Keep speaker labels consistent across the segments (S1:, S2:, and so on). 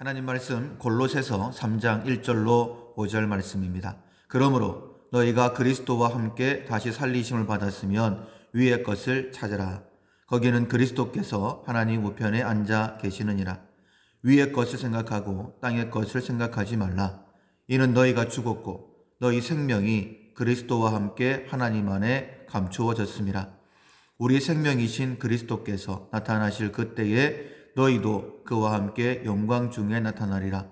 S1: 하나님 말씀 골로새서 3장 1절로 5절 말씀입니다. 그러므로 너희가 그리스도와 함께 다시 살리심을 받았으면 위의 것을 찾으라. 거기는 그리스도께서 하나님 우편에 앉아 계시느니라. 위의 것을 생각하고 땅의 것을 생각하지 말라. 이는 너희가 죽었고 너희 생명이 그리스도와 함께 하나님 안에 감추어졌습니다. 우리 생명이신 그리스도께서 나타나실 그때에 너희도 그와 함께 영광 중에 나타나리라.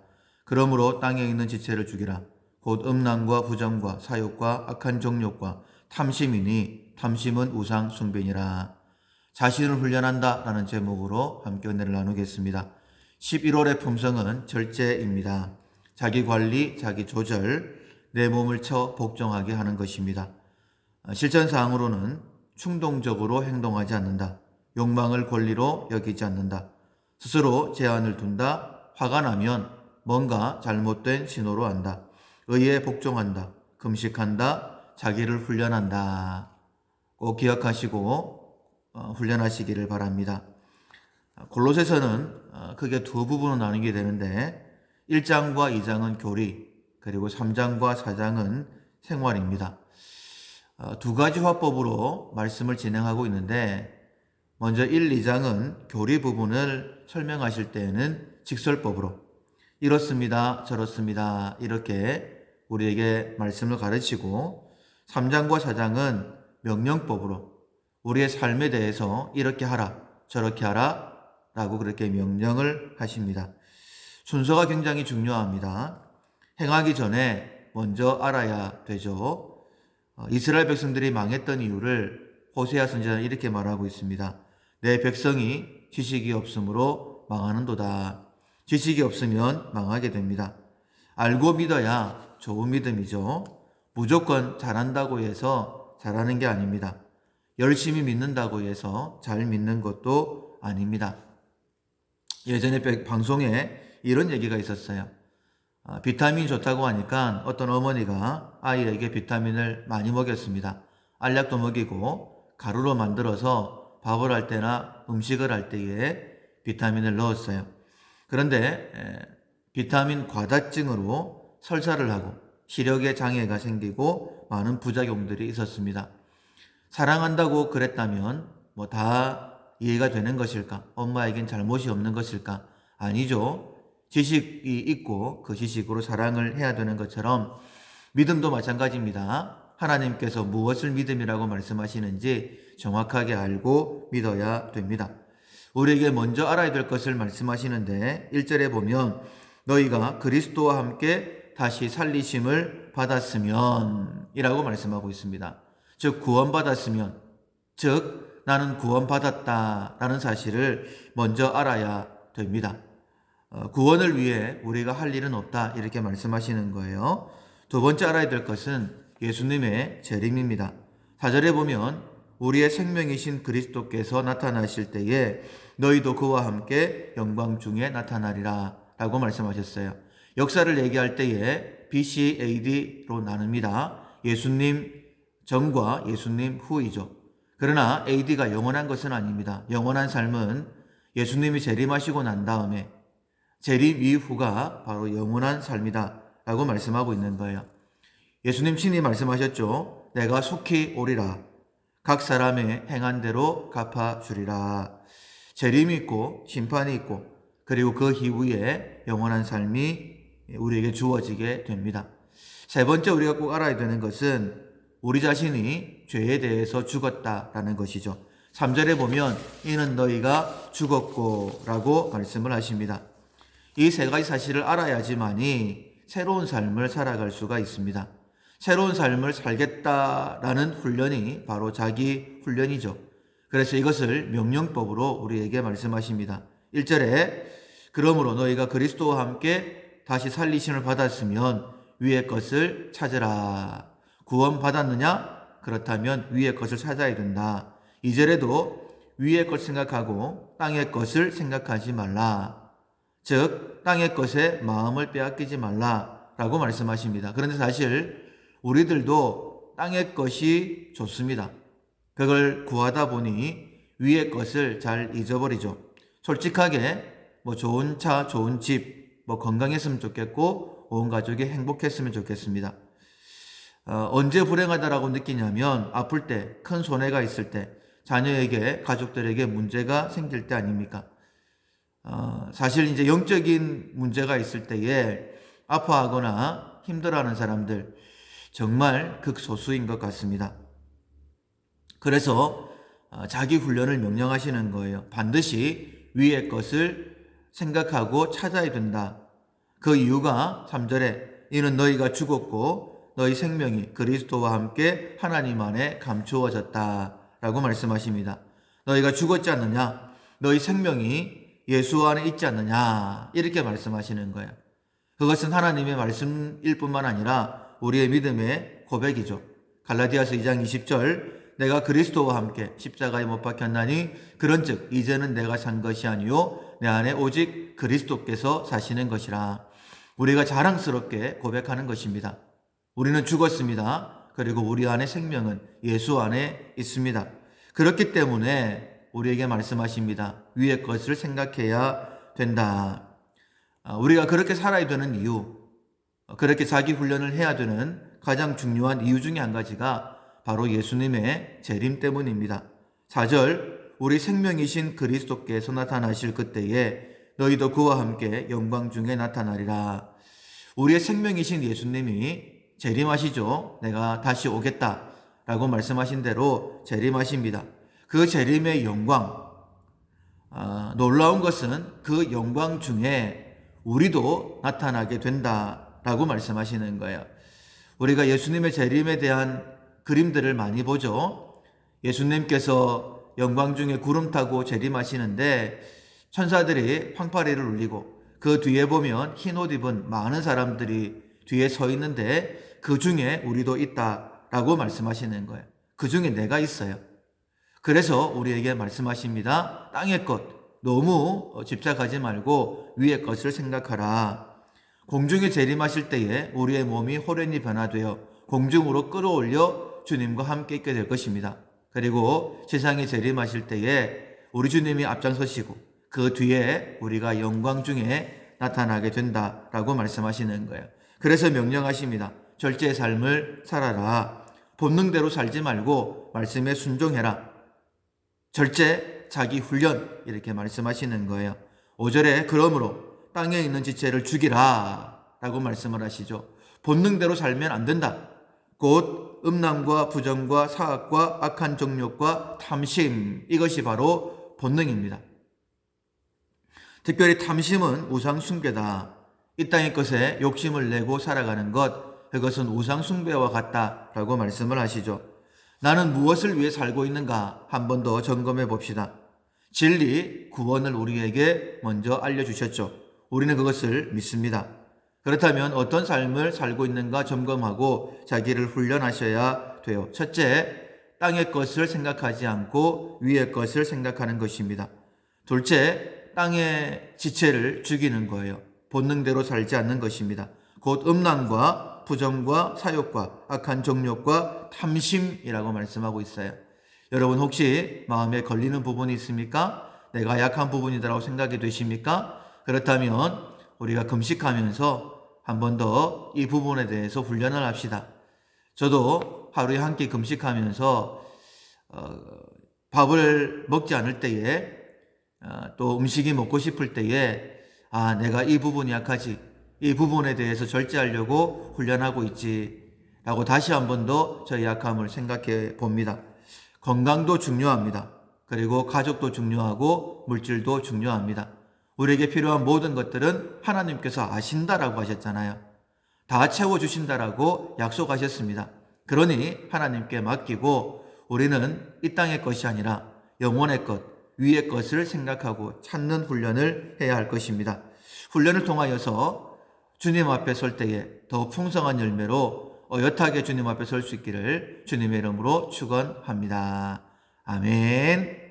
S1: 그러므로 땅에 있는 지체를 죽이라. 곧 음란과 부정과 사욕과 악한 정욕과 탐심이니 탐심은 우상 숭배니라. 자신을 훈련한다 라는 제목으로 함께 은혜를 나누겠습니다. 11월의 품성은 절제입니다. 자기 관리, 자기 조절, 내 몸을 쳐 복종하게 하는 것입니다. 실전 사항으로는 충동적으로 행동하지 않는다. 욕망을 권리로 여기지 않는다. 스스로 제한을 둔다. 화가 나면 뭔가 잘못된 신호로 한다. 의에 복종한다. 금식한다. 자기를 훈련한다. 꼭 기억하시고 어, 훈련하시기를 바랍니다. 골로새서는 어, 크게 두 부분으로 나누게 되는데 1장과 2장은 교리 그리고 3장과 4장은 생활입니다. 어, 두 가지 화법으로 말씀을 진행하고 있는데 먼저 1, 2장은 교리 부분을 설명하실 때에는 직설법으로 이렇습니다, 저렇습니다 이렇게 우리에게 말씀을 가르치고 3장과 4장은 명령법으로 우리의 삶에 대해서 이렇게 하라, 저렇게 하라 라고 그렇게 명령을 하십니다. 순서가 굉장히 중요합니다. 행하기 전에 먼저 알아야 되죠. 어, 이스라엘 백성들이 망했던 이유를 호세아 선지자는 이렇게 말하고 있습니다. 내 백성이 지식이 없으므로 망하는도다. 지식이 없으면 망하게 됩니다. 알고 믿어야 좋은 믿음이죠. 무조건 잘한다고 해서 잘하는 게 아닙니다. 열심히 믿는다고 해서 잘 믿는 것도 아닙니다. 예전에 방송에 이런 얘기가 있었어요. 아, 비타민이 좋다고 하니까 어떤 어머니가 아이에게 비타민을 많이 먹였습니다. 알약도 먹이고 가루로 만들어서 밥을 할 때나 음식을 할 때에 비타민을 넣었어요. 그런데 비타민 과다증으로 설사를 하고 시력에 장애가 생기고 많은 부작용들이 있었습니다. 사랑한다고 그랬다면 뭐 다 이해가 되는 것일까? 엄마에겐 잘못이 없는 것일까? 아니죠. 지식이 있고 그 지식으로 사랑을 해야 되는 것처럼 믿음도 마찬가지입니다. 하나님께서 무엇을 믿음이라고 말씀하시는지 정확하게 알고 믿어야 됩니다. 우리에게 먼저 알아야 될 것을 말씀하시는데 1절에 보면 너희가 그리스도와 함께 다시 살리심을 받았으면 이라고 말씀하고 있습니다. 즉 구원받았으면 즉 나는 구원받았다라는 사실을 먼저 알아야 됩니다. 어, 구원을 위해 우리가 할 일은 없다 이렇게 말씀하시는 거예요. 두 번째 알아야 될 것은 예수님의 재림입니다. 4절에 보면 우리의 생명이신 그리스도께서 나타나실 때에 너희도 그와 함께 영광 중에 나타나리라 라고 말씀하셨어요. 역사를 얘기할 때에 BC, AD로 나눕니다. 예수님 전과 예수님 후이죠. 그러나 AD가 영원한 것은 아닙니다. 영원한 삶은 예수님이 재림하시고 난 다음에 재림 이후가 바로 영원한 삶이다 라고 말씀하고 있는 거예요. 예수님 친히 말씀하셨죠. 내가 속히 오리라. 각 사람의 행한 대로 갚아 주리라. 재림이 있고 심판이 있고 그리고 그 이후에 영원한 삶이 우리에게 주어지게 됩니다. 세 번째 우리가 꼭 알아야 되는 것은 우리 자신이 죄에 대해서 죽었다라는 것이죠. 3절에 보면 이는 너희가 죽었고 라고 말씀을 하십니다. 이 세 가지 사실을 알아야지만이 새로운 삶을 살아갈 수가 있습니다. 새로운 삶을 살겠다라는 훈련이 바로 자기 훈련이죠. 그래서 이것을 명령법으로 우리에게 말씀하십니다. 1절에 그러므로 너희가 그리스도와 함께 다시 살리심을 받았으면 위의 것을 찾으라. 구원 받았느냐? 그렇다면 위의 것을 찾아야 된다. 2절에도 위의 것 생각하고 땅의 것을 생각하지 말라. 즉 땅의 것에 마음을 빼앗기지 말라 라고 말씀하십니다. 그런데 사실 우리들도 땅의 것이 좋습니다. 그걸 구하다 보니 위의 것을 잘 잊어버리죠. 솔직하게 뭐 좋은 차, 좋은 집, 뭐 건강했으면 좋겠고 온 가족이 행복했으면 좋겠습니다. 어, 언제 불행하다라고 느끼냐면 아플 때, 큰 손해가 있을 때, 자녀에게, 가족들에게 문제가 생길 때 아닙니까? 어, 사실 이제 영적인 문제가 있을 때에 아파하거나 힘들어하는 사람들 정말 극소수인 것 같습니다. 그래서 어, 자기 훈련을 명령하시는 거예요. 반드시 위의 것을 생각하고 찾아야 된다. 그 이유가 3절에 이는 너희가 죽었고 너희 생명이 그리스도와 함께 하나님 안에 감추어졌다. 라고 말씀하십니다. 너희가 죽었지 않느냐? 너희 생명이 예수 안에 있지 않느냐? 이렇게 말씀하시는 거예요. 그것은 하나님의 말씀일 뿐만 아니라 우리의 믿음의 고백이죠. 갈라디아서 2장 20절 내가 그리스도와 함께 십자가에 못 박혔나니 그런즉 이제는 내가 산 것이 아니요 내 안에 오직 그리스도께서 사시는 것이라. 우리가 자랑스럽게 고백하는 것입니다. 우리는 죽었습니다. 그리고 우리 안에 생명은 예수 안에 있습니다. 그렇기 때문에 우리에게 말씀하십니다. 위의 것을 생각해야 된다. 아, 우리가 그렇게 살아야 되는 이유, 그렇게 자기 훈련을 해야 되는 가장 중요한 이유 중에 한 가지가 바로 예수님의 재림 때문입니다. 4절 우리 생명이신 그리스도께서 나타나실 그때에 너희도 그와 함께 영광 중에 나타나리라. 우리의 생명이신 예수님이 재림하시죠. 내가 다시 오겠다. 라고 말씀하신 대로 재림하십니다. 그 재림의 영광, 아, 놀라운 것은 그 영광 중에 우리도 나타나게 된다라고 말씀하시는 거예요. 우리가 예수님의 재림에 대한 그림들을 많이 보죠. 예수님께서 영광 중에 구름 타고 재림하시는데 천사들이 황파리를 울리고 그 뒤에 보면 흰 옷 입은 많은 사람들이 뒤에 서 있는데 그 중에 우리도 있다라고 말씀하시는 거예요. 그 중에 내가 있어요. 그래서 우리에게 말씀하십니다. 땅의 것 너무 집착하지 말고 위의 것을 생각하라. 공중에 재림하실 때에 우리의 몸이 호련히 변화되어 공중으로 끌어올려 주님과 함께 있게 될 것입니다. 그리고 세상에 재림하실 때에 우리 주님이 앞장서시고 그 뒤에 우리가 영광 중에 나타나게 된다라고 말씀하시는 거예요. 그래서 명령하십니다. 절제의 삶을 살아라. 본능대로 살지 말고 말씀에 순종해라. 절제 자기 훈련 이렇게 말씀하시는 거예요. 5절에 그러므로 땅에 있는 지체를 죽이라 라고 말씀을 하시죠. 본능대로 살면 안 된다. 곧 음란과 부정과 사악과 악한 정욕과 탐심 이것이 바로 본능입니다. 특별히 탐심은 우상 숭배다. 이 땅의 것에 욕심을 내고 살아가는 것 그것은 우상 숭배와 같다라고 말씀을 하시죠. 나는 무엇을 위해 살고 있는가 한 번 더 점검해 봅시다. 진리, 구원을 우리에게 먼저 알려주셨죠. 우리는 그것을 믿습니다. 그렇다면 어떤 삶을 살고 있는가 점검하고 자기를 훈련하셔야 돼요. 첫째, 땅의 것을 생각하지 않고 위의 것을 생각하는 것입니다. 둘째, 땅의 지체를 죽이는 거예요. 본능대로 살지 않는 것입니다. 곧 음란과 부정과 사욕과 악한 정욕과 탐심이라고 말씀하고 있어요. 여러분 혹시 마음에 걸리는 부분이 있습니까? 내가 약한 부분이다라고 생각이 되십니까? 그렇다면 우리가 금식하면서 한 번 더 이 부분에 대해서 훈련을 합시다. 저도 하루에 한 끼 금식하면서 어, 밥을 먹지 않을 때에 어, 또 음식이 먹고 싶을 때에 아 내가 이 부분이 약하지 이 부분에 대해서 절제하려고 훈련하고 있지 라고 다시 한 번 더 저의 약함을 생각해 봅니다. 건강도 중요합니다. 그리고 가족도 중요하고 물질도 중요합니다. 우리에게 필요한 모든 것들은 하나님께서 아신다라고 하셨잖아요. 다 채워주신다라고 약속하셨습니다. 그러니 하나님께 맡기고 우리는 이 땅의 것이 아니라 영원의 것, 위의 것을 생각하고 찾는 훈련을 해야 할 것입니다. 훈련을 통하여서 주님 앞에 설 때에 더 풍성한 열매로 어엿하게 주님 앞에 설 수 있기를 주님의 이름으로 축원합니다. 아멘.